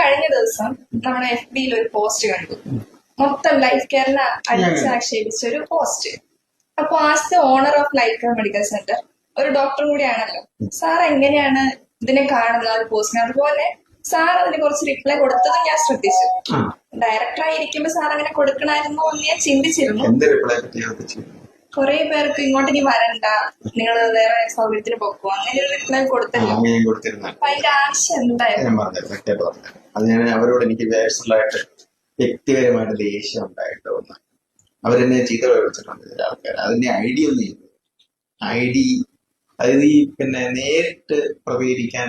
കഴിഞ്ഞ ദിവസം നമ്മുടെ എഫ് ബിയിൽ ഒരു പോസ്റ്റ് കണ്ടു. മൊത്തം ലൈഫ് കെയറിനെ അടിച്ച് ആക്ഷേപിച്ച ഒരു പോസ്റ്റ് അപ്പൊ as owner of Life Care Medical Centre ഒരു ഡോക്ടർ കൂടിയാണല്ലോ. സാർ എങ്ങനെയാണ് ഇതിനെ കാണുന്നത് ആ ഒരു പോസ്റ്റിനെ അതുപോലെ സാർ അതിന് കുറച്ച് റിപ്ലൈ കൊടുത്തതും ഞാൻ ശ്രദ്ധിച്ചു. ഡയറക്ടറായിരിക്കുമ്പോ സാർ അങ്ങനെ കൊടുക്കണമായിരുന്നോ എന്ന് ഞാൻ ചിന്തിച്ചിരുന്നു. കുറെ പേർക്ക് ഇങ്ങോട്ട് ഇനി വരണ്ട. നിങ്ങൾ വേറെ സൗകര്യത്തിന് പൊക്കോ അങ്ങനെ റിപ്ലൈ കൊടുത്തല്ലോ. അപ്പൊ അതിന്റെ ആവശ്യം അത് ഞാൻ അവരോട് എനിക്ക് പേഴ്സണലായിട്ട് വ്യക്തിപരമായിട്ട് ദേഷ്യം ഉണ്ടായിട്ട് ഒന്ന് അവരെന്നെ ചീത്ത വിളിച്ചിട്ടുണ്ട് ചില ആൾക്കാർ അതിന്റെ ഐഡിയ ഒന്നും ചെയ്തു ഐഡി അതായത് ഈ പിന്നെ നേരിട്ട് പ്രതികരിക്കാൻ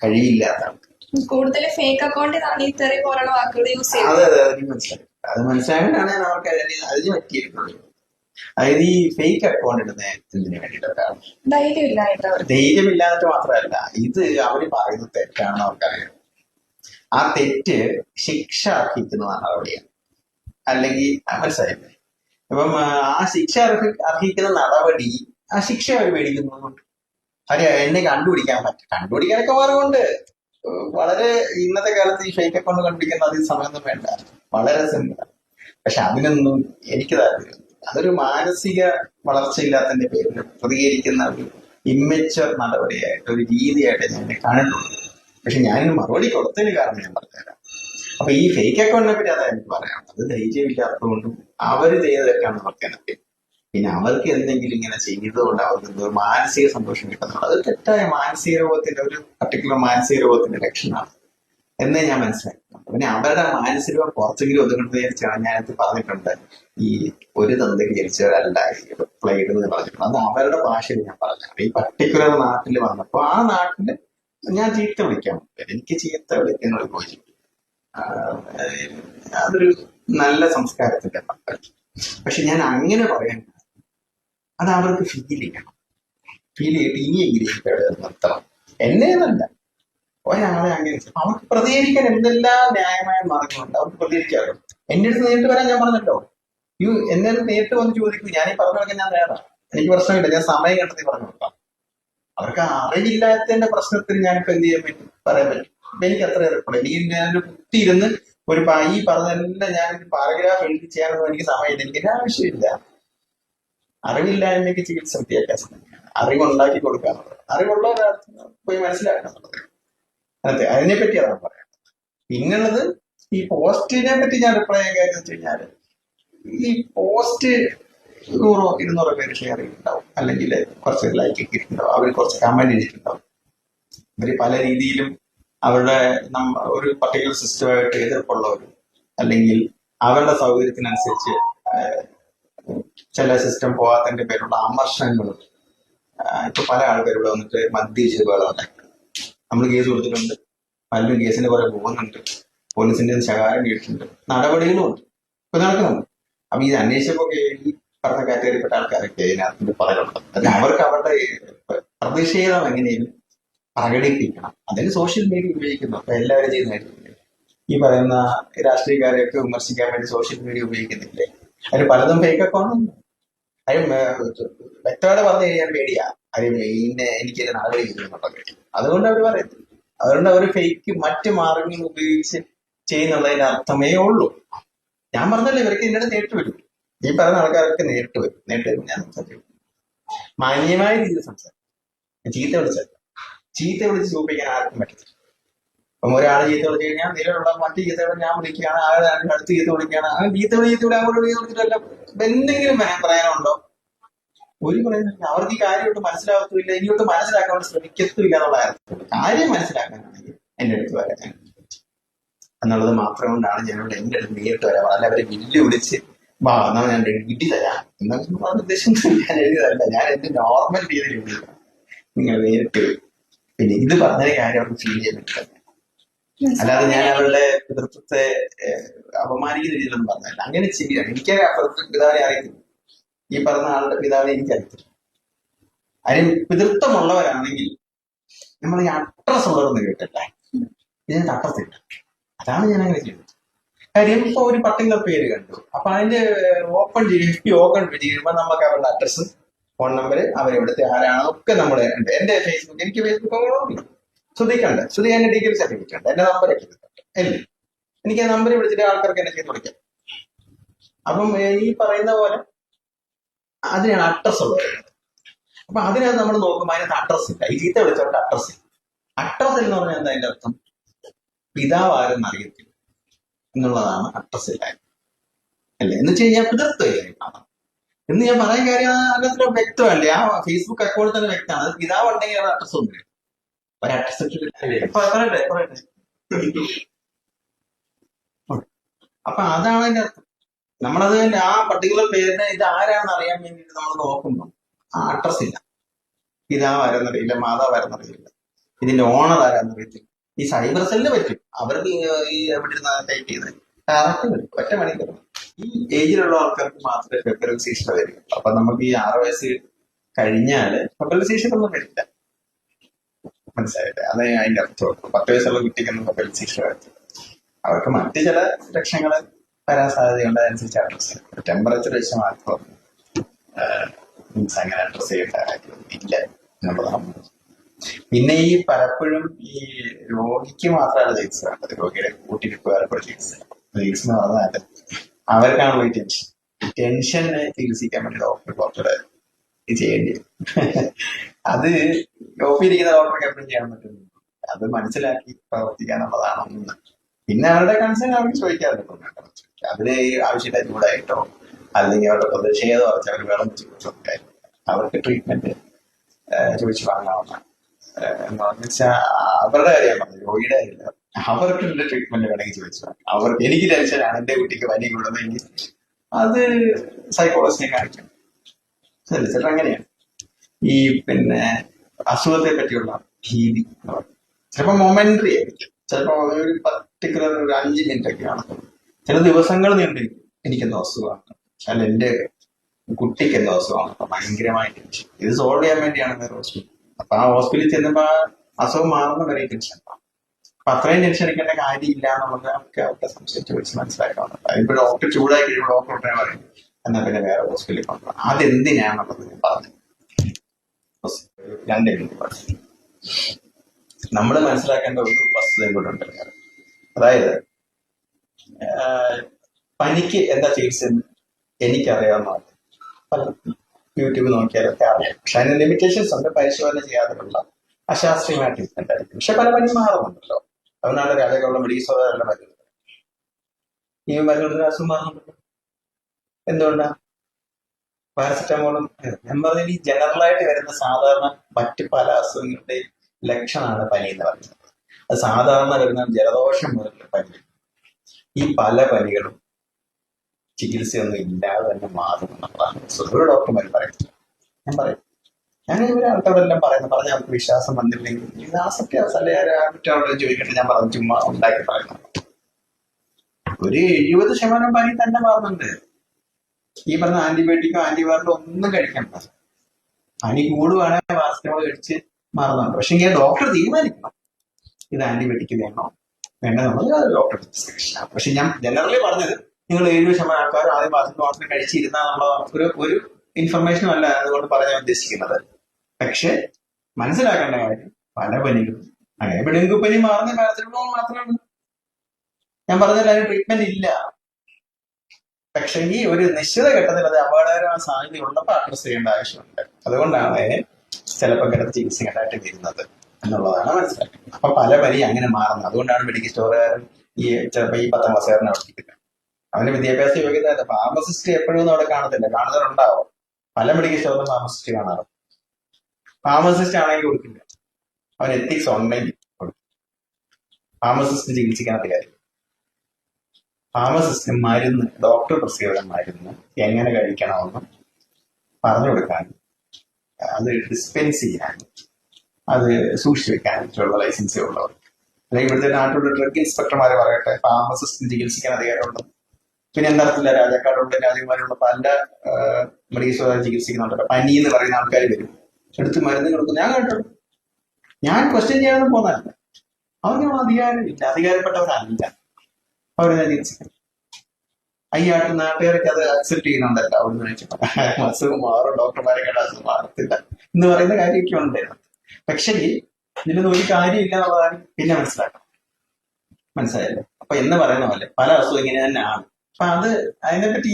കഴിയില്ലാത്ത ആൾക്കാർ കൂടുതൽ ഫേക്ക് അക്കൗണ്ടിലാണ് ഈ തെറി പോലുള്ള വാക്കുകൾ യൂസ് അതെ അതെ അതിന് മനസ്സിലായി. അത് മനസ്സിലായിട്ടാണ് ഞാൻ അവർക്ക് അതിന് അതിന് പറ്റിയിട്ടുള്ളത് അതായത് ഈ ഫേക്ക് അക്കൗണ്ട് ഇടുന്ന ഇതിന് വേണ്ടിയിട്ടാണ് ധൈര്യം ഇല്ലായിട്ട് ധൈര്യമില്ലാത്ത മാത്രമല്ല ഇത് അവർ പറയുന്നത് തെറ്റാണെന്ന് അവർക്കറിയാം. ആ തെറ്റ് ശിക്ഷ അർഹിക്കുന്നതാണ് നടപടിയാണ് അല്ലെങ്കിൽ മനസ്സിലായില്ലേ? അപ്പം ആ, ശിക്ഷ അർഹി അർഹിക്കുന്ന നടപടി ആ ശിക്ഷ അവർ മേടിക്കുന്നുണ്ട്. അവർ എന്നെ കണ്ടുപിടിക്കാൻ പറ്റും കണ്ടുപിടിക്കാനൊക്കെ മാർഗമുണ്ട്. ഏഹ് വളരെ ഇന്നത്തെ കാലത്ത് ഈ ഫേക്ക് അക്കൗണ്ട് കണ്ടുപിടിക്കുന്ന അധികം സമയമൊന്നും വേണ്ട. വളരെ സിമ്പിളാണ് പക്ഷെ അതിനൊന്നും എനിക്ക് താല്പര്യം. അതൊരു മാനസിക വളർച്ചയില്ലാത്തതിന്റെ പേരിൽ പ്രതികരിക്കുന്ന ഒരു ഇമ്മച്ചുവർ നടപടിയായിട്ട് ഒരു രീതിയായിട്ട് ഞാൻ കാണുന്നുണ്ട്. പക്ഷെ ഞാനിന്ന് മറുപടി കൊടുത്തതിന് കാരണം ഞാൻ പറഞ്ഞുതരാം. അപ്പൊ ഈ ഫേക്ക് അക്കൗണ്ടിനെ പറ്റി അതാ എനിക്ക് പറയാം. അത് ധൈര്യമില്ലാത്തതുകൊണ്ടും അവർ ചെയ്ത തെറ്റാണ് അവർക്ക് തന്നെ പിന്നെ അവർക്ക് എന്തെങ്കിലും ഇങ്ങനെ ചെയ്തതുകൊണ്ട് അവർക്ക് എന്തോ മാനസിക സന്തോഷം കിട്ടുന്നുണ്ട്. അത് തെറ്റായ മാനസിക രോഗത്തിന്റെ ഒരു പർട്ടിക്കുലർ മാനസിക രോഗത്തിന്റെ ലക്ഷണമാണ്. എന്നേ ഞാൻ മനസ്സിലാക്കുന്നു പിന്നെ അവരുടെ മാനസികം കുറച്ചെങ്കിലും ഒതുകൊണ്ട് വിചാരിച്ചാണ് ഞാനത് പറഞ്ഞിട്ടുണ്ട്. ഈ ഒരു തന്തയ്ക്ക് ജനിച്ചവരല്ല പ്ലേഡ് എന്ന് പറഞ്ഞിട്ടുണ്ട്. അത് അവരുടെ ഭാഷയിൽ ഞാൻ പറഞ്ഞത് ഈ പർട്ടിക്കുലർ നാട്ടിൽ വന്നപ്പോൾ ആ നാട്ടിൽ ഞാൻ ചീത്ത വിളിക്കാൻ പറ്റില്ല എനിക്ക് ചീത്ത വിളിക്കുന്ന ഒരു കോച്ചിങ് അതൊരു നല്ല സംസ്കാരത്തിന്റെ ഭാഗമാണ് പക്ഷെ ഞാൻ അങ്ങനെ പറയാൻ അത് അവർക്ക് ഫീൽ ചെയ്യണം. ഫീൽ ചെയ്തിട്ട് ഇനിയെങ്കിലും എങ്കിലും നിർത്തണം. എന്നെ എന്നല്ല ഒരാളെ ചെയ്യും. അവർക്ക് പ്രതികരിക്കാൻ എന്തെല്ലാം ന്യായമായ മാർഗങ്ങളുണ്ട് അവർക്ക് പ്രതികരിക്കാമല്ലോ. എന്റെ അടുത്ത് നേരിട്ട് വരാൻ ഞാൻ പറഞ്ഞല്ലോ. യു എന്നെ നേരിട്ട് വന്ന് ചോദിക്കൂ. ഞാൻ ഈ പറഞ്ഞൊക്കെ ഞാൻ നേടാം. എനിക്ക് പ്രശ്നമില്ല. ഞാൻ സമയം കണ്ടെത്തി പറഞ്ഞു കൊടുക്കാം അവർക്ക് അറിവില്ലാത്തതിന്റെ പ്രശ്നത്തിൽ ഞാൻ ഇപ്പൊ എന്ത് ചെയ്യാൻ പറ്റും? പറയാൻ പറ്റും. എനിക്ക് അത്ര എളുപ്പമില്ല എനിക്ക് ഞാനൊരു കുത്തിയിരുന്ന് ഒരു ഈ പറഞ്ഞതെല്ലാം ഞാൻ പാരഗ്രാഫ് എഴുതി ചെയ്യാനൊന്നും എനിക്ക് സമയമില്ല. എനിക്ക് ആവശ്യമില്ല. അറിവില്ലായ്മയ്ക്ക് ചികിത്സ വിദ്യാഭ്യാസം അറിവുണ്ടാക്കി കൊടുക്കാന്നുള്ളത് അറിവുള്ള ഒരാൾക്ക് പോയി മനസ്സിലാക്കാന്നുള്ളത് അതെ അതിനെപ്പറ്റി അതാണ് പറയാം പിന്നുള്ളത് ഈ പോസ്റ്റിനെ പറ്റി ഞാൻ റിപ്ലൈ കാര്യം വെച്ച് കഴിഞ്ഞാൽ ഈ പോസ്റ്റ് നൂറോ ഇരുന്നൂറോ പേര് ഷെയർ ചെയ്തിട്ടുണ്ടാവും. അല്ലെങ്കിൽ കുറച്ച് ലൈക്ക് ഇട്ടിട്ടുണ്ടാവും അവർ കുറച്ച് കമന്റ് ചെയ്തിട്ടുണ്ടാവും ഇവർ പല രീതിയിലും അവരുടെ നമ്മ ഒരു പർട്ടിക്കുലർ സിസ്റ്റമായിട്ട് എതിർപ്പുള്ളവരും അല്ലെങ്കിൽ അവരുടെ സൗകര്യത്തിനനുസരിച്ച് ചില സിസ്റ്റം പോകാത്തതിന്റെ പേരുള്ള അമർഷങ്ങളും ആഹ്, ഇപ്പൊ പല ആൾക്കാരും ഇവിടെ വന്നിട്ട് മദ്യ പോലെ നമ്മൾ കേസ് കൊടുത്തിട്ടുണ്ട്. പലരും കേസിന്റെ പുറകെ പോകുന്നുണ്ട്. പോലീസിന്റെ ശകാരം കേട്ടിട്ടുണ്ട്. നടപടികളും ഉണ്ട്. ഇപ്പൊ നടക്കുന്നുണ്ട്. അപ്പൊ ഈ അന്വേഷിച്ചപ്പോ ഈ പറഞ്ഞ കാറ്റഗറിപ്പെട്ട ആൾക്കാരൊക്കെ അതിനകത്തിന്റെ പറയുന്നുണ്ട് അല്ല അവർക്ക് അവരുടെ പ്രതിഷേധം എങ്ങനെയും പ്രകടിപ്പിക്കണം. അതിന് സോഷ്യൽ മീഡിയ ഉപയോഗിക്കുന്നു. അപ്പൊ എല്ലാവരും ചെയ്യുന്നതായിരിക്കും ഈ പറയുന്ന രാഷ്ട്രീയക്കാരെയൊക്കെ വിമർശിക്കാൻ വേണ്ടി സോഷ്യൽ മീഡിയ ഉപയോഗിക്കുന്നില്ലേ? അതിന് പലതും ഫേക്ക് അക്കൗണ്ട് അതിന് വ്യക്തമായിട്ട് പറഞ്ഞു കഴിഞ്ഞാൽ പേടിയാ അത് മെയിൻ എനിക്ക് ഇത് നടപടി ചെയ്യുന്നുണ്ടോ അതുകൊണ്ട് അവർ പറയുന്നത് അതുകൊണ്ട് അവർ ഫേക്ക് മറ്റു മാർഗങ്ങൾ ഉപയോഗിച്ച് ചെയ്യുന്നുള്ളതിന്റെ അർത്ഥമേ ഉള്ളൂ. ഞാൻ പറഞ്ഞല്ലോ ഇവർക്ക് എന്നോട് നേരിട്ട് വരും. ഈ പറയുന്ന ആൾക്കാരൊക്കെ നേരിട്ട് വരും. നേരിട്ട് വരും. ഞാൻ സംസാരിക്കും മാന്യമായ രീതിയിൽ സംസാരിക്കും. ചീത്ത വിളിച്ചല്ല ചീത്ത വിളിച്ച് സൂപ്പിക്കാൻ ആർക്കും പറ്റത്തില്ല. അപ്പം ഒരാൾ ചീത്ത വിളിച്ചു കഴിഞ്ഞാൽ നിലവിലുള്ള മറ്റു ചീത്തകൾ ഞാൻ വിളിക്കുകയാണ് ആൾ അടുത്ത് ചീത്ത വിളിക്കുകയാണ് ആ ചീത്ത വിളി ചീത്ത വിളി അങ്ങോട്ട് വിളി എന്തെങ്കിലും പറയാനുണ്ടോ? ഒരു പറയുന്നില്ല അവർക്ക് ഈ കാര്യമൊട്ട് മനസ്സിലാകത്തില്ല ഇനിയോട്ട് മനസ്സിലാക്കാൻ വേണ്ടി ശ്രമിക്കത്തുമില്ല എന്നുള്ള കാര്യം. മനസ്സിലാക്കാനാണെങ്കിൽ എന്റെ അടുത്ത് വരാൻ എന്നുള്ളത് മാത്രം കൊണ്ടാണ് ഞാനിവിടെ എന്റെ അടുത്ത് നേരിട്ട് വരാം അല്ല അവരെ വില്ല് വിളിച്ച് വാ എന്നാ ഞാൻ ഇടി തരാം. എന്നൊന്നും ഉദ്ദേശം ഞാൻ എഴുതിയതല്ല ഞാൻ എന്റെ നോർമൽ രീതിയിൽ എഴുതി നിങ്ങൾ നേരിട്ട്. പിന്നെ ഇത് പറഞ്ഞ കാര്യം അവർക്ക് ഫീൽ ചെയ്യാൻ പറ്റില്ല. അല്ലാതെ ഞാൻ അവരുടെ പിതൃത്വത്തെ അപമാനിക്കുന്ന രീതിയിലൊന്നും പറഞ്ഞല്ല അങ്ങനെ ചെയ്യാം. എനിക്ക് അപ്പുറത്ത് പിതാവിനെ അറിയത്തില്ല. ഈ പറഞ്ഞ ആളുടെ പിതാവിനെ എനിക്ക് അറിയത്തില്ല. അതിന് പിതൃത്വമുള്ളവരാണെങ്കിൽ നമ്മൾ ഈ അഡ്രസ് ഉള്ളതെന്ന് കേട്ടല്ലേ ഇതിന് അഡ്രസ്സില്ല അതാണ് ഞാൻ അങ്ങനെ ചെയ്യുന്നത് കാര്യം ഇപ്പൊ ഒരു പർട്ടിക്കുലർ പേര് കണ്ടു. അപ്പൊ അതിന്റെ ഓപ്പൺ ചെയ്യും എഫ് പി ഓപ്പൺ ചെയ്യുമ്പോൾ നമുക്ക് അവരുടെ അഡ്രസ്സ് ഫോൺ നമ്പർ അവരെവിടുത്തെ ആരാണോ ഒക്കെ നമ്മൾ ഉണ്ട് എന്റെ ഫേസ്ബുക്ക് എനിക്ക് ഫേസ്ബുക്ക് ഉണ്ട് ശ്രദ്ധിക്കണ്ട. ശ്രുതി എന്റെ ഡീറ്റെയിൽ സർട്ടിഫിക്കറ്റ് ഉണ്ട് എന്റെ നമ്പർ ഒക്കെ അല്ലേ? എനിക്ക് ആ നമ്പർ വിളിച്ചിട്ട് ആൾക്കാർക്ക് എന്നെ ചെയ്ത് കൊടുക്കാം. അപ്പം ഈ പറയുന്ന പോലെ അതിനാണ് അഡ്രസ് ഉള്ളത് അപ്പൊ അതിനകത്ത് നമ്മൾ നോക്കുമ്പോൾ അതിനകത്ത് അഡ്രസ് ഇല്ല. ഈ ചീത്ത വിളിച്ചവരുടെ അഡ്രസ് ഇല്ല. അഡ്രസ് എന്ന് പറഞ്ഞാൽ എന്താ അതിന്റെ അർത്ഥം? പിതാവ് ആരെന്ന് അറിയത്തില്ല എന്നുള്ളതാണ് അഡ്രസ് ഇല്ലായ്മ. അല്ലേ? എന്ന് വെച്ച് കഴിഞ്ഞാൽ പിതൃത്വമില്ലായ്മ എന്ന് ഞാൻ പറയാൻ കാര്യം അതിനകത്ത് വ്യക്തമല്ലേ? ആ ഫേസ്ബുക്ക് അക്കൗണ്ടിൽ തന്നെ വ്യക്തമാണ്. അത് പിതാവ് ഉണ്ടെങ്കിൽ അത് അഡ്രസ് ഒന്നും ഒരു അഡ്രസ് പറയട്ടെ പറയട്ടെ. അപ്പൊ അതാണ് അതിന്റെ അർത്ഥം. നമ്മളത് ആ പർട്ടിക്കുലർ പേരിനെ ഇത് ആരാണെന്ന് അറിയാൻ വേണ്ടിയിട്ട് നമ്മൾ നോക്കുന്നു ആ അഡ്രസ് ഇല്ല. പിതാവ് ആരെന്നറിയില്ല മാതാവ് ആരെന്നറിയില്ല ഇതിന്റെ ഓണർ ആരാന്നറിയത്തില്ല ഈ സൈബർ സെല്ലിന് പറ്റും. അവർക്ക് ഈ എവിടെ ഇരുന്ന ടൈപ്പ് ചെയ്ത്? കറക്റ്റ് വരും ഒറ്റ മണിക്കൂർ ഈ ഏജിലുള്ള ആൾക്കാർക്ക് മാത്രമേ ഫെബ്രുവരി വരും. അപ്പൊ നമുക്ക് ഈ ആറ് വയസ്സ് കഴിഞ്ഞാൽ ഫെബ്രുവരി ഒന്നും വരില്ല. മനസ്സിലായില്ലേ? അത് അതിന്റെ അർത്ഥം പത്ത് വയസ്സുള്ള കുട്ടിക്കൊന്നും ഫെബ്രുവരി വരത്തില്ല. അവർക്ക് മറ്റു ചില ലക്ഷങ്ങൾ വരാൻ സാധ്യതയുണ്ട് അതനുസരിച്ച് അഡ്രസ് ടെമ്പറേച്ചർ വെച്ച് മാത്രം മീൻസ് അങ്ങനെ അഡ്രസ് ചെയ്യേണ്ട കാര്യം ഇല്ല എന്നുള്ളതാണ് പിന്നെ ഈ പലപ്പോഴും ഈ രോഗിക്ക് മാത്രമല്ല ചികിത്സ വേണ്ടത്. രോഗിയുടെ കൂട്ടിരിപ്പുകാർക്കുള്ള ചികിത്സ ചികിത്സ എന്ന് പറഞ്ഞാൽ അവർക്കാണ് പോയി ടെൻഷൻ ടെൻഷനെ ചികിത്സിക്കാൻ വേണ്ടി ഡോക്ടർ കുറച്ചുകൂടെ ചെയ്യേണ്ടി വരും. അത് ഒപ്പിയിരിക്കുന്ന ഡോക്ടർക്ക് എപ്പോഴും ചെയ്യാൻ പറ്റുന്നു അത് മനസ്സിലാക്കി പ്രവർത്തിക്കാനുള്ളതാണ് ഒന്ന് പിന്നെ അവരുടെ കൺസേൺ അവർക്ക് ചോദിക്കാറുണ്ട് അതിന് ഈ ആവശ്യമില്ല ചൂടായിട്ടോ അല്ലെങ്കിൽ അവരുടെ പ്രതിഷേധം കുറച്ച് അവർ വേണം ചോദിച്ചൊക്കെ അവർക്ക് ട്രീറ്റ്മെന്റ് ചോദിച്ചു വാങ്ങാവുന്ന എന്ന് വെച്ചാൽ അവരുടെ കാര്യം പറഞ്ഞു രോഗിയുടെ കാര്യമില്ല. അവർക്ക് എന്റെ ട്രീറ്റ്മെന്റ് വേണമെങ്കിൽ ചോദിച്ചു അവർ അവർക്ക് എനിക്ക് ടെൻഷനാണ് എന്റെ കുട്ടിക്ക് പനി കൂടുന്നെങ്കിൽ അത് സൈക്കോളജിനെ കാണിക്കും. ചിലപ്പോൾ അങ്ങനെയാണ്. ഈ പിന്നെ അസുഖത്തെ പറ്റിയുള്ള ഭീതി ചിലപ്പോ മൊമെന്ററി ആയിരിക്കും. ചിലപ്പോൾ ഒരു പർട്ടിക്കുലർ ഒരു അഞ്ച് മിനിറ്റ് ഒക്കെ ആണ് ചില ദിവസങ്ങൾ നീണ്ടിരിക്കും എനിക്കെന്തോ അസുഖമാണ്. അല്ല എന്റെ കുട്ടിക്ക് എന്തോ അസുഖമാണ്. ഭയങ്കരമായ ടെൻഷൻ ഇത് സോൾവ് ചെയ്യാൻ വേണ്ടിയാണ് വേറെ ഹോസ്പിറ്റൽ അപ്പൊ ആ ഹോസ്പിറ്റലിൽ ചെന്നപ്പോ ആ അസുഖം മാറുന്ന വരെ ടെൻഷൻ അപ്പൊ അത്രയും ടെൻഷൻ എടുക്കേണ്ട കാര്യമില്ല എന്നുള്ളത് നമുക്ക് അവരുടെ സംശയം ചോദിച്ച് മനസ്സിലാക്കാവുന്നത് ഇപ്പൊ ഡോക്ടർ ചൂടായി കഴിയുമ്പോൾ ഡോക്ടർ ഉടനെ പറയും എന്നാ പിന്നെ വേറെ ഹോസ്പിറ്റലിൽ കൊണ്ടുപോകാം അതെന്തിനാണെന്നുള്ളത് ഞാൻ പറഞ്ഞു. രണ്ട് മിനിറ്റ് പറഞ്ഞു. നമ്മൾ മനസ്സിലാക്കേണ്ട ഒരു വസ്തുതയും കൂടെ ഉണ്ട്. അതായത് പനിക്ക് എന്താ ചികിത്സ എന്ന് എനിക്കറിയാവുന്ന യൂട്യൂബ് നോക്കിയാലൊക്കെ അറിയാം. പക്ഷെ അതിന് ലിമിറ്റേഷൻസ് ഉണ്ട് പരിശോധന ചെയ്യാതെയുള്ള അശാസ്ത്രീയമായ ട്രീറ്റ്മെന്റ് ആയിരിക്കും. പക്ഷെ പല പനി മാറുന്നുണ്ടല്ലോ. അതുകൊണ്ടാണ് രാജകളുടെ മെഡിക്കൽ സ്റ്റോറുകളുടെ മരുന്ന് ഈ മരുന്നുകൊണ്ട് അസുഖം മാറുന്നുണ്ടല്ലോ. എന്തുകൊണ്ടാ? പാരസെറ്റമോളും ഞാൻ പറഞ്ഞ ഈ ജനറൽ ആയിട്ട് വരുന്ന സാധാരണ മറ്റ് പല അസുഖങ്ങളുടെയും ലക്ഷണമാണ് പനി എന്ന് പറയുന്നത്. അത് സാധാരണ വരുന്ന ജലദോഷം മുതലുള്ള പനി. ഈ പല പനികളും ചികിത്സയൊന്നും ഇല്ലാതെ തന്നെ മാറും എന്നുള്ളതാണ്. ഒരു ഡോക്ടർമാർ പറയുന്നത്. ഞാൻ പറയും. ഞാൻ ഇവരെ ആൾക്കാരെല്ലാം പറയുന്നത് പറഞ്ഞ അവർക്ക് വിശ്വാസം വന്നില്ലെങ്കിൽ ഇത് ആസക്തി ചോദിക്കട്ടെ. ഞാൻ പറഞ്ഞു ചുമ്മാ ഉണ്ടാക്കി പറയുന്നത് ഒരു എഴുപത് ശതമാനം പനി തന്നെ മാറുന്നുണ്ട്. ഈ പറഞ്ഞ ആന്റിബയോട്ടിക്കോ ആന്റിബയോട്ടിക്കോ ഒന്നും കഴിക്കണ്ട. പനി കൂടുവാണെങ്കിൽ പാരസെറ്റമോൾ കഴിച്ച് മാറുന്നുണ്ട് പക്ഷെ ഇങ്ങനെ ഡോക്ടർ തീരുമാനിക്കണം. ഇത് ആന്റിബയോട്ടിക് വേണോ വേണ്ട നമ്മൾ ഡോക്ടർ പക്ഷെ ഞാൻ ജനറലി പറഞ്ഞത് നിങ്ങൾ ഏഴു ശതമാനം ആൾക്കാർ ആദ്യം ബാത്രൂം മാത്രം കഴിച്ചിരുന്ന ഒരു ഒരു ഇൻഫർമേഷനും അല്ല അതുകൊണ്ട് പറയാൻ ഉദ്ദേശിക്കുന്നത്. പക്ഷെ മനസ്സിലാക്കേണ്ട കാര്യം പല പനികളും അങ്ങനെ ഇപ്പൊ പനി മാറുന്ന പാരസെറ്റമോൾ മാത്രമാണ് ഞാൻ പറഞ്ഞില്ല അതിന് ട്രീറ്റ്മെന്റ് ഇല്ല. പക്ഷെ ഈ ഒരു നിശ്ചിത ഘട്ടത്തിൽ അത് അപകടകരമായ സാധ്യത ഉള്ളപ്പോൾ അഡ്രസ് ചെയ്യേണ്ട ആവശ്യമുണ്ട്. അതുകൊണ്ടാണ് ചിലപ്പോൾ കിടന്ന് ചികിത്സിക്കേണ്ടതായിട്ട് വരുന്നത് എന്നുള്ളതാണ് മനസ്സിലാക്കുന്നത്. അപ്പൊ പല വരി അങ്ങനെ മാറുന്നത് അതുകൊണ്ടാണ് മെഡിക്കൽ സ്റ്റോറുകാരൻ ഈ ചിലപ്പോൾ ഈ പത്താം ക്ലാസ്സുകാരനെ പഠിപ്പിക്കുന്നത്. അവന് വിദ്യാഭ്യാസ യോഗ്യത ഫാർമസിസ്റ്റ് എപ്പോഴും ഒന്നും അവിടെ കാണത്തില്ല. കാണുന്നവരുണ്ടാവും. പല മെഡിക്കൽ സ്റ്റോറിലും ഫാർമസിസ്റ്റ് കാണാറ് ഫാർമസിസ്റ്റ് ആണെങ്കിൽ കൊടുക്കില്ല. അവൻ എത്തിക്സ് ഉണ്ടെങ്കിൽ കൊടുക്കും. ഫാർമസിസ്റ്റ് ചികിത്സിക്കാത്ത കാര്യം. ഫാർമസിസ്റ്റ് മരുന്ന് ഡോക്ടർ പ്രിസ്ക്രൈബ് മരുന്ന് എങ്ങനെ കഴിക്കണമെന്ന് പറഞ്ഞു കൊടുക്കാനും അത് ഡിസ്പെൻസ് ചെയ്യാൻ അത് സൂക്ഷിച്ചു വെക്കാൻ പറ്റുള്ള ലൈസൻസേ ഉള്ളവർ അല്ലെങ്കിൽ ഇവിടുത്തെ നാട്ടിലുള്ള ഡ്രഗ് ഇൻസ്പെക്ടർമാരെ പറയട്ടെ ഫാർമസിസ്റ്റിന് ചികിത്സിക്കാൻ അധികാരമുണ്ട്. പിന്നെ എന്താ രാജാക്കാരുണ്ട് രാജകുമാരുള്ള പല സ്റ്റോറിൽ ചികിത്സിക്കുന്നുണ്ട്. പനി എന്ന് പറയുന്ന ആൾക്കാർ വരും. എടുത്ത് മരുന്ന് കൊടുക്കും. ഞാൻ കേട്ടോ ഞാൻ ക്വസ്റ്റ്യൻ ചെയ്യാനൊന്നും പോകുന്നതല്ല അവർക്ക് അധികാരമില്ല അധികാരപ്പെട്ടവരല്ല. അവരെ ചികിത്സിക്കും അയ്യാട്ട് നാട്ടുകാരൊക്കെ അത് അക്സെപ്റ്റ് ചെയ്യുന്നുണ്ടല്ലോ. അവിടുന്ന് വെച്ചപ്പോ അസുഖം മാറും ഡോക്ടർമാരെ കണ്ട അസുഖം മാറത്തില്ല എന്ന് പറയുന്ന കാര്യമൊക്കെ ഉണ്ട്. പക്ഷേ ഇതിലൊന്നും ഒരു കാര്യമില്ല എന്നുള്ളതാണ് പിന്നെ മനസ്സിലാക്കണം മനസ്സിലായല്ലോ? അപ്പൊ എന്ന് പറയുന്ന പോലെ പല അസുഖം ഇങ്ങനെ തന്നെയാണ് അപ്പൊ അത് അതിനെപ്പറ്റി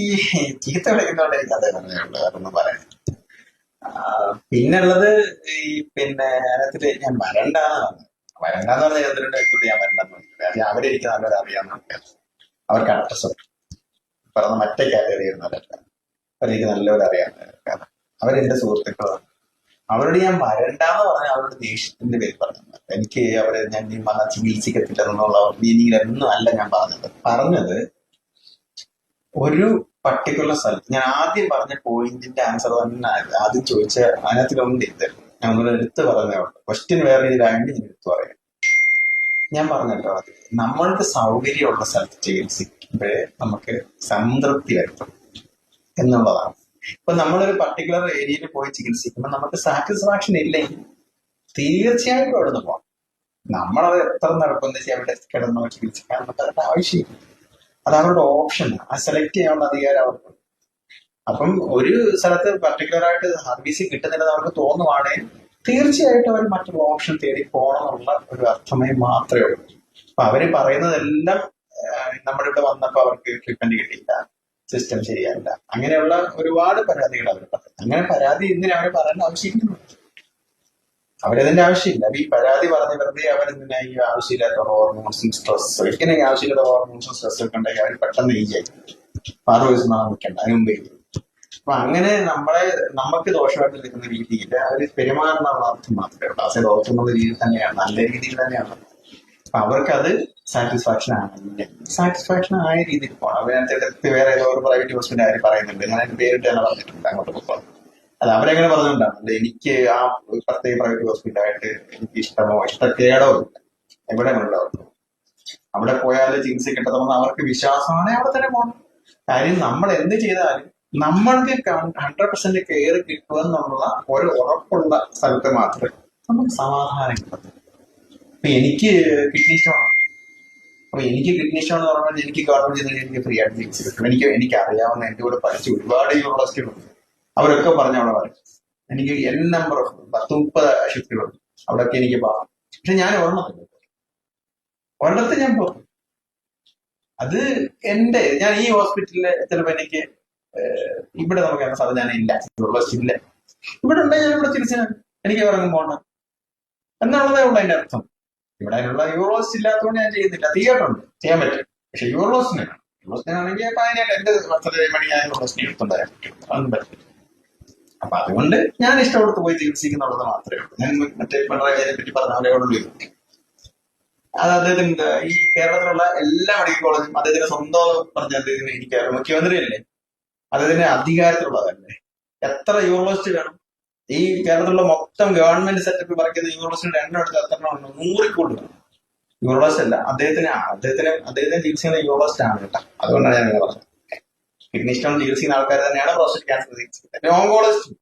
ചീത്ത വിളിക്കുന്നതുകൊണ്ട് എനിക്ക് അതേ പറഞ്ഞുള്ളൂ അതൊന്നും പറയാൻ പിന്നുള്ളത് ഈ പിന്നെ അതിനകത്ത് ഞാൻ പറഞ്ഞു. വരണ്ടെന്ന് പറഞ്ഞ എന്തിനുണ്ട്? ആയിക്കോട്ടെ ഞാൻ വരണ്ടെന്ന് പറഞ്ഞു. കാര്യം അവരെനിക്ക് നല്ലൊരു അറിയാവുന്ന ആൾക്കാർ അവർക്ക് അഡ്രസ് പറഞ്ഞ മറ്റേ കാറ്റഗറി ഇരുന്നവരല്ല അവരെനിക്ക് നല്ലൊരു അറിയാം കാരണം അവരെന്റെ സുഹൃത്തുക്കളാണ്. അവരോട് ഞാൻ വരണ്ടെന്ന് പറഞ്ഞാൽ അവരുടെ ദേഷ്യത്തിന്റെ പേര് പറഞ്ഞത് എനിക്ക് അവരെ ഞാൻ ഇനി വന്ന ചികിത്സിക്കത്തില്ല എന്നുള്ള മീനിങ്ങിലൊന്നും അല്ല ഞാൻ പറഞ്ഞത്. പറഞ്ഞത് ഒരു പർട്ടിക്കുലർ സ്ഥലത്ത് ഞാൻ ആദ്യം പറഞ്ഞ പോയിന്റിന്റെ ആൻസർ തന്നെ ആദ്യം ചോദിച്ച അതിനകത്തിലൊന്നും ഞാൻ ഒന്നും എടുത്ത് പറഞ്ഞേ ഉള്ളൂ. ക്വസ്റ്റ്യൻ വേറെ രീതിയിലായതുകൊണ്ട് ഞാൻ എടുത്തു പറയാം. ഞാൻ പറഞ്ഞല്ലോ അത് നമ്മൾക്ക് സൗകര്യമുള്ള സ്ഥലത്ത് ചികിത്സിക്കുമ്പോഴേ നമുക്ക് സംതൃപ്തി വരുത്തും എന്നുള്ളതാണ്. ഇപ്പൊ നമ്മളൊരു പർട്ടിക്കുലർ ഏരിയയിൽ പോയി ചികിത്സിക്കുമ്പോൾ നമുക്ക് സാറ്റിസ്ഫാക്ഷൻ ഇല്ലെങ്കിൽ തീർച്ചയായിട്ടും അവിടെ നിന്ന് പോകണം നമ്മളത് എത്ര നിർബന്ധിച്ച് അവിടെ കിടന്നോ ചികിത്സിക്കാൻ നമുക്ക് ആവശ്യമില്ല. അത് അവരുടെ ഓപ്ഷൻ ആ. സെലക്ട് ചെയ്യാനുള്ള അധികാരം അവർക്ക്. അപ്പം ഒരു സ്ഥലത്ത് പർട്ടിക്കുലർ ആയിട്ട് സർവീസ് കിട്ടുന്നില്ലെന്ന് അവർക്ക് തോന്നുവാണെങ്കിൽ തീർച്ചയായിട്ടും അവർ മറ്റൊരു ഓപ്ഷൻ തേടി പോകണം എന്നുള്ള ഒരു അർത്ഥമേ മാത്രമേ ഉള്ളൂ. അപ്പൊ അവർ പറയുന്നതെല്ലാം നമ്മുടെ ഇവിടെ വന്നപ്പോ അവർക്ക് ട്രീറ്റ്മെന്റ് കിട്ടിയില്ല സിസ്റ്റം ശരിയല്ല അങ്ങനെയുള്ള ഒരുപാട് പരാതികൾ അവർ പറയും അങ്ങനെ പരാതി ഇന്നിനെ അവർ പറയേണ്ട ആവശ്യമില്ല. അവരതിന്റെ ആവശ്യമില്ല. അപ്പൊ ഈ പരാതി പറഞ്ഞ് വെറുതെ അവരെന്തിനാ ഈ ആവശ്യമില്ലാത്ത ഹോർമോൺസും സ്ട്രെസ് ഇങ്ങനെ ആവശ്യമില്ലാത്ത ഹോർമോൺസും സ്ട്രെസ് ഒക്കെ ഉണ്ടെങ്കിൽ അവർ പെട്ടെന്ന് ഏജ് ആയി ആറ് വയസ്സ് നാളെ അതിന് മുമ്പേ. അപ്പൊ അങ്ങനെ നമ്മളെ നമുക്ക് ദോഷമായിട്ട് നിൽക്കുന്ന രീതിയിൽ അവർ പെരുമാറുന്നുള്ള അർത്ഥം മാത്രമേ ഉള്ളൂ. ആസ് ഡോക്ടർ എന്നുള്ള രീതിയിൽ തന്നെയാണ് നല്ല രീതിയിൽ തന്നെയാണ്. അപ്പൊ അവർക്കത് സാറ്റിസ്ഫാക്ഷൻ ആണെങ്കിൽ സാറ്റിസ്ഫാക്ഷൻ ആയ രീതിയിൽ പോകണം അവരത്തെ വേറെ ഏതോ ഒരു പ്രൈവറ്റ് ഹോസ്പിറ്റൽ ആര് പറയുന്നുണ്ട്. ഞാൻ അതിന്റെ പേരിട്ട് തന്നെ പറഞ്ഞിട്ടുണ്ട് അങ്ങോട്ട് പോകാം അത് അവരെങ്ങനെ പറഞ്ഞുകൊണ്ടാണ് എനിക്ക് ആ പ്രത്യേക പ്രൈവറ്റ് ഹോസ്പിറ്റലായിട്ട് എനിക്ക് ഇഷ്ടമോ ഇഷ്ടക്കേടോ ഇല്ല. എവിടെ ഉണ്ടാവുള്ളൂ അവിടെ പോയാൽ ചികിത്സ കിട്ടണമെന്ന് അവർക്ക് വിശ്വാസമാണെങ്കിൽ അവിടെ തന്നെ പോകണം കാര്യം നമ്മൾ എന്ത് ചെയ്താലും നമ്മൾക്ക് ഹൺഡ്രഡ് പെർസെന്റ് കെയർ കിട്ടുമെന്നുള്ള ഒരു ഉറപ്പുള്ള സ്ഥലത്ത് മാത്രമേ നമുക്ക് സമാധാനം കിട്ടത്തുള്ളൂ അപ്പൊ എനിക്ക് കിഡ്നി സ്റ്റോൺ അപ്പൊ എനിക്ക് കിഡ്നി സ്റ്റോൺ എന്ന് പറഞ്ഞാൽ എനിക്ക് ഗവൺമെന്റ് ചെന്ന് എനിക്ക് ഫ്രീ ആയിട്ട് ചികിത്സ കിട്ടും. എനിക്ക് എനിക്ക് അറിയാവുന്ന എന്റെ കൂടെ പഠിച്ച ഒരുപാട് യൂണിവേഴ്സിറ്റികളുണ്ട് അവരൊക്കെ പറഞ്ഞ അവിടെ പറയും എനിക്ക് എൻ നമ്പർ ഓഫ് പത്ത് മുപ്പത് ഷിഫ്റ്റുകളുണ്ട് അവിടെയൊക്കെ എനിക്ക് പോകാം. പക്ഷെ ഞാൻ ഒരെണ്ണത്തിൽ ഒരിടത്ത് ഞാൻ പോകും അത് എന്റെ ഞാൻ ഈ ഹോസ്പിറ്റലിൽ ചിലപ്പോ എനിക്ക് ഇവിടെ നമുക്ക് അങ്ങനെ ഞാൻ ഇല്ല. ഇല്ല ഇവിടെ ഉണ്ടെങ്കിൽ ഇവിടെ തിരിച്ചു എനിക്ക് ഇറങ്ങും പോകണം എന്നുള്ളതേ ഉള്ളൂ അതിന്റെ അർത്ഥം. ഇവിടെ അതിനുള്ള യൂറോസ് ഇല്ലാത്തതുകൊണ്ട് ഞാൻ ചെയ്യുന്നില്ല. തിയേറ്റർ ഉണ്ട് ചെയ്യാൻ പറ്റും. പക്ഷെ യൂറോസിന് യൂറോസിനാണെങ്കിൽ അതിനായിട്ട് എന്റെ പത്തര മണി ഞാൻ യൂറോസിനെ എടുത്തുണ്ടായിരുന്നു അതൊന്നും അപ്പൊ അതുകൊണ്ട് ഞാൻ ഇഷ്ടപ്പെടുത്ത് പോയി ചികിത്സിക്കുന്നുള്ളത് മാത്രമേ ഉള്ളൂ. ഞാൻ മറ്റേ പിണറായി അതിനെ പറ്റി പറഞ്ഞ പോലെ ഉള്ളൂ. അത് അദ്ദേഹത്തിന്റെ ഈ കേരളത്തിലുള്ള എല്ലാ മെഡിക്കൽ കോളേജും അദ്ദേഹത്തിന്റെ സ്വന്തം പറഞ്ഞ അദ്ദേഹത്തിന് എനിക്ക് മുഖ്യമന്ത്രി അല്ലേ? അദ്ദേഹത്തിന്റെ അധികാരത്തിലുള്ളതല്ലേ? എത്ര യൂണിവേഴ്സിറ്റി വേണം? ഈ കേരളത്തിലുള്ള മൊത്തം ഗവൺമെന്റ് സെറ്റപ്പ് പറയുന്ന യൂണിവേഴ്സിറ്റിയുടെ എണ്ണം എടുത്ത് എത്ര എണ്ണം നൂറിൽ കൂടുതൽ യൂണിവേഴ്സിറ്റി അല്ല അദ്ദേഹത്തിന് അദ്ദേഹത്തിന് അദ്ദേഹത്തിന് ചികിത്സിക്കുന്ന യൂണിവേഴ്സിറ്റി ആണ് കേട്ടോ. അതുകൊണ്ടാണ് ഞാൻ പറഞ്ഞത്. പിന്നെ ഇഷ്ടം ചികിത്സിക്കുന്ന ആൾക്കാർ തന്നെയാണ് പ്രോസ്റ്റേറ്റ് ക്യാൻസർ ചികിത്സിക്കുന്നത്. ഓങ്കോളജിസ്റ്റ്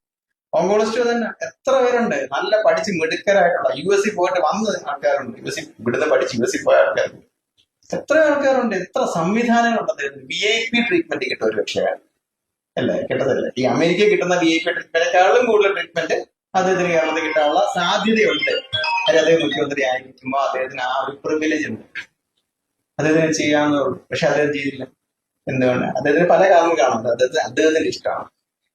ഓങ്കോളജിസ്റ്റ് തന്നെ എത്ര പേരുണ്ട്? നല്ല പഠിച്ച് മിടുക്കരായിട്ടുള്ള യു എസ് സി പോയിട്ട് വന്ന ആൾക്കാരുണ്ട്. യു എസ് സി ഇവിടുന്ന് പഠിച്ച് യു എസ് സി പോയ ആൾക്കാരുണ്ട്. എത്ര ആൾക്കാരുണ്ട്? എത്ര സംവിധാനങ്ങളുണ്ട് വി ഐ പി ട്രീറ്റ്മെന്റ് കിട്ടും ഒരു പക്ഷേ അല്ലേ? കിട്ടത്തില്ല. ഈ അമേരിക്ക കിട്ടുന്ന വി ഐ പി ട്രീറ്റ്മെന്റിനേക്കാളും കൂടുതൽ ട്രീറ്റ്മെന്റ് അദ്ദേഹത്തിന് കേരളത്തിൽ കിട്ടാനുള്ള സാധ്യതയുണ്ട്. കാര്യം അദ്ദേഹം മുഖ്യമന്ത്രി ആയിരിക്കുമ്പോൾ അദ്ദേഹത്തിന് ആ ഒരു പ്രിവിലേജ് ഉണ്ട്. അദ്ദേഹത്തിന് ചെയ്യാവുന്നേ ഉള്ളൂ. പക്ഷെ അദ്ദേഹം ചെയ്തില്ല. എന്തുകൊണ്ട്? അദ്ദേഹത്തിന് പല കാരണങ്ങൾ കാണുന്നത് അദ്ദേഹത്തിന് അദ്ദേഹത്തിന്റെ ഇഷ്ടമാണ്.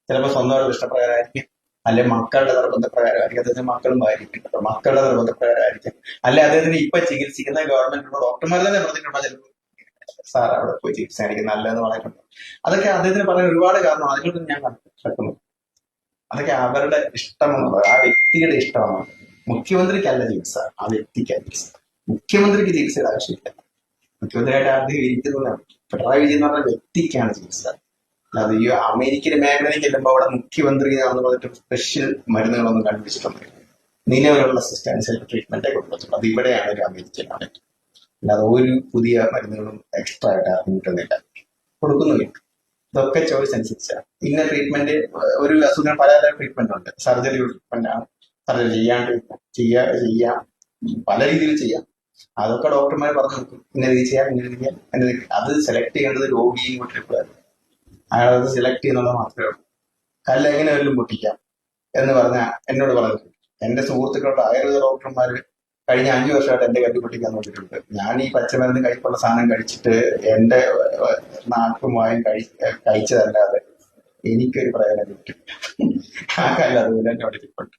ചിലപ്പോൾ സ്വന്തമായിട്ട് ഇഷ്ടപ്രകാരമായിരിക്കും. അല്ലെ മക്കളുടെ നിർബന്ധപ്രകാരമായിരിക്കും. അദ്ദേഹത്തിന് മക്കളും ആയിരിക്കും. മക്കളുടെ നിർബന്ധപ്രകാരമായിരിക്കും. അല്ലെ അദ്ദേഹത്തിന് ഇപ്പൊ ചികിത്സിക്കുന്ന ഗവൺമെന്റിലുള്ള ഡോക്ടർമാരുടെ പറഞ്ഞിട്ടുണ്ടോ? ചിലപ്പോൾ സാർ അവിടെ പോയി ചികിത്സ എനിക്ക് നല്ലതെന്ന് പറഞ്ഞിട്ടുണ്ട് അതൊക്കെ അദ്ദേഹത്തിന് പറയാൻ ഒരുപാട് കാരണം അതിനോട് ഞാൻ കിടക്കുന്നു അതൊക്കെ അവരുടെ ഇഷ്ടമെന്നുള്ളത് ആ വ്യക്തിയുടെ ഇഷ്ടമാണ്. മുഖ്യമന്ത്രിക്കല്ല ചികിത്സ ആ വ്യക്തിക്കാണ് ചികിത്സ. മുഖ്യമന്ത്രിക്ക് ചികിത്സയുടെ ആവശ്യമില്ല മുഖ്യമന്ത്രിയായിട്ട് ആദ്യം ഇരിക്കുന്നതാണ് പിണറായി വിജയൻ പറഞ്ഞ വ്യക്തിക്കാണ് ചികിത്സ. അല്ലാതെ ഈ അമേരിക്കൻ മേഖലയിൽ ചെല്ലുമ്പോൾ അവിടെ മുഖ്യമന്ത്രി എന്ന് പറഞ്ഞിട്ട് സ്പെഷ്യൽ മരുന്നുകളൊന്നും കണ്ടുപിടിച്ചിട്ടൊന്നുമില്ല. നിലവിലുള്ള സിസ്റ്റംസിൽ ട്രീറ്റ്മെന്റേ കൊടുക്കത്തുള്ളൂ അത് ഇവിടെയാണ് ഒരു അമേരിക്കയിലാണ് അല്ലാതെ ഒരു പുതിയ മരുന്നുകളും എക്സ്ട്രാ ആയിട്ട് ആർക്കും കിട്ടുന്നില്ല. കൊടുക്കുന്നില്ല ഇതൊക്കെ ചോയ്സ് അനുസരിച്ചാണ്. ഇന്ന ട്രീറ്റ്മെന്റ് ഒരു അസുഖം പലതരം ട്രീറ്റ്മെന്റ് ഉണ്ട്. സർജറി ട്രീറ്റ്മെന്റ് ആണ് സർജറി ചെയ്യാണ്ട് ചെയ്യാ ചെയ്യാം. പല രീതിയിൽ ചെയ്യാം. അതൊക്കെ ഡോക്ടർമാർ പറഞ്ഞു ഇന്ന രീതി ചെയ്യാം രീതി ചെയ്യാം അത് സെലക്ട് ചെയ്യേണ്ടത് രോഗിയും ട്രിപ്പിളാണ് അയാൾ അത് സെലക്ട് ചെയ്യുന്നത് മാത്രമേ ഉള്ളൂ. കല്ല് എങ്ങനെ വല്ലതും പൊട്ടിക്കാം എന്ന് പറഞ്ഞ എന്നോട് പറഞ്ഞിട്ടുണ്ട് എന്റെ സുഹൃത്തുക്കളുടെ ആയുർവേദ ഡോക്ടർമാർ കഴിഞ്ഞ അഞ്ചു വർഷമായിട്ട് എന്റെ കല്ല് പൊട്ടിക്കാൻ നോക്കിയിട്ടുണ്ട്. ഞാൻ ഈ പച്ചമരുന്ന് കഴിപ്പുള്ള സാധനം കഴിച്ചിട്ട് എന്റെ നാട്ടും വായും കഴി കഴിച്ചതല്ലാതെ എനിക്കൊരു പ്രയോജനം കിട്ടും. ആ കാര്യം അതുപോലെ അവിടെ ഇരിപ്പുണ്ട്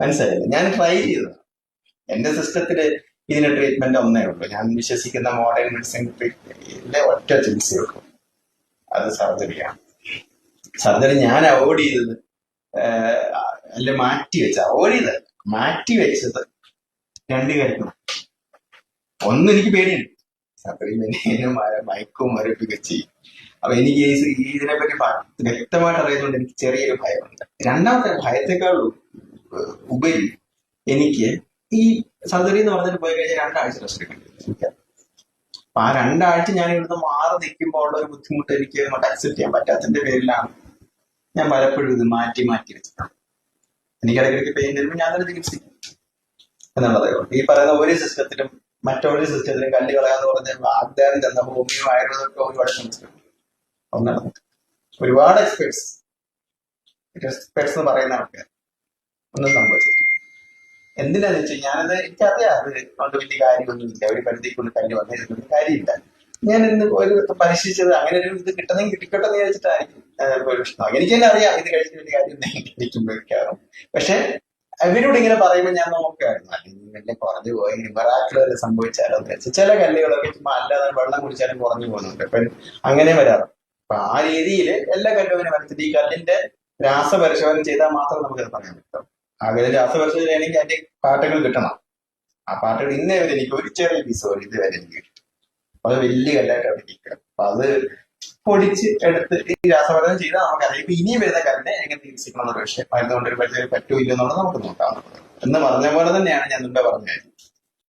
മനസ്സിലായില്ലേ? ഞാൻ ട്രൈ ചെയ്തു. എന്റെ സിസ്റ്റത്തിൽ ഇതിന് ട്രീറ്റ്മെന്റ് ഒന്നേ ഉള്ളൂ. ഞാൻ വിശ്വസിക്കുന്ന മോഡേൺ മെഡിസിൻ ട്രീറ്റ്മെന്റിന്റെ ഒറ്റ ചികിത്സയേ ഉള്ളൂ. അത് സർജറിയാണ് സർജറി ഞാൻ അവോയ്ഡ് ചെയ്തത് അല്ല മാറ്റി വെച്ച അവോയ്ഡ് ചെയ്തത് മാറ്റി വെച്ചത് രണ്ട് കാര്യങ്ങൾ. ഒന്ന് എനിക്ക് പേടിയുണ്ട് അത്രയും മയക്കും മരപ്പിക്കുക ചെയ്യും. അപ്പൊ എനിക്ക് ഈ ഇതിനെ പറ്റി ഇതിനെപ്പറ്റി വ്യക്തമായിട്ട് അറിയുന്നതുകൊണ്ട് എനിക്ക് ചെറിയൊരു ഭയമുണ്ട്. രണ്ടാമത്തെ ഭയത്തെക്കാൾ ഉപരി എനിക്ക് ഈ സദറി എന്ന് പറഞ്ഞിട്ട് പോയി കഴിഞ്ഞാൽ രണ്ടാഴ്ച റെസ്റ്റ് എടുക്കണം അപ്പൊ ആ രണ്ടാഴ്ച ഞാൻ ഇവിടുന്ന് മാറി നിൽക്കുമ്പോൾ ഉള്ള ഒരു ബുദ്ധിമുട്ട് എനിക്ക് അങ്ങോട്ട് അക്സെപ്റ്റ് ചെയ്യാൻ പറ്റാത്തതിന്റെ പേരിലാണ് ഞാൻ പലപ്പോഴും ഇത് മാറ്റി മാറ്റി വെച്ചിട്ടുണ്ട് എനിക്ക് പെയിൻ വരുമ്പോൾ ഞാൻ തന്നെ ചികിത്സിക്കും. എന്നുള്ളതേ ഉള്ളൂ ഈ പറയുന്ന ഒരു സിസ്റ്റത്തിലും മറ്റൊരു സിസ്റ്റത്തിലും കല്ല് കളയാന്ന് പറഞ്ഞ വാഗ്ദാനം തന്ന ആയുർവേദമൊക്കെ ഒരുപാട് ഒന്നാണ്. ഒരുപാട് എക്സ്പേർട്സ് എക്സ്പേർട്സ് എന്ന് പറയുന്ന ആൾക്കാർ ഒന്നും സംഭവിച്ചിട്ടില്ല. എന്തിനാന്ന് വെച്ചാൽ ഞാനത് എനിക്കറിയാം. അത് കൊണ്ട് വലിയ കാര്യമൊന്നുമില്ല. ഒരു പരിധിക്കുള്ളിൽ കല്ല് വന്നിരുന്നു കാര്യമില്ല. ഞാൻ ഇന്ന് ഒരു പരിശീലിച്ചത് അങ്ങനെ ഒരു ഇത് കിട്ടണമെങ്കിൽ കിട്ടിക്കോട്ടെ എന്ന് വിചാരിച്ചിട്ടായിരിക്കും. എനിക്ക് തന്നെ അറിയാം. ഇത് കഴിച്ചിട്ട് വലിയ കാര്യം കഴിക്കുമ്പോഴേക്കാറും പക്ഷെ അവരോട് ഇങ്ങനെ പറയുമ്പോൾ ഞാൻ നോക്കുകയായിരുന്നു അല്ലെങ്കിൽ വലിയ കുറഞ്ഞു പോയി. മിറാക്കിൾ സംഭവിച്ചാലോ? എന്ന് ചില കല്ലുകളൊക്കെ അല്ലാതെ വെള്ളം കുടിച്ചാലും കുറഞ്ഞു പോകുന്നുണ്ട്. അപ്പൊ അങ്ങനെ വരാറ്. അപ്പൊ ആ രീതിയിൽ എല്ലാ കല്ലും അങ്ങനെ വരത്തില്ല ഈ കല്ലിന്റെ രാസപരിശോധന ചെയ്താൽ മാത്രം നമുക്കത് പറയാൻ പറ്റും. അങ്ങനെ രാസപരിശോധന ചെയ്യണമെങ്കിൽ അതിന്റെ പാട്ടുകൾ കിട്ടണം. ആ പാട്ടുകൾ ഇന്നേ വരെ എനിക്ക് ഒരു ചെറിയ പീസ് പോലും ഇതുവരെ എനിക്ക് കിട്ടും അത് വലിയ കല്ലായിട്ട് അവിടെ നിൽക്കണം അപ്പൊ അത് പൊടിച്ച് എടുത്ത് ഈ രാസപരിശോധന ചെയ്താൽ നമുക്കറിയാം ഇപ്പൊ ഇനി വരുന്ന കല്ലിനെ എങ്ങനെ ചികിത്സിക്കണം എന്നുള്ള വിഷയം മരുന്ന് കൊണ്ട് പറ്റൂ ഇല്ലെന്നുള്ളത് നമുക്ക് നോക്കാം. എന്ന് പറഞ്ഞ പോലെ തന്നെയാണ് ഞാൻ മുമ്പേ പറഞ്ഞത്.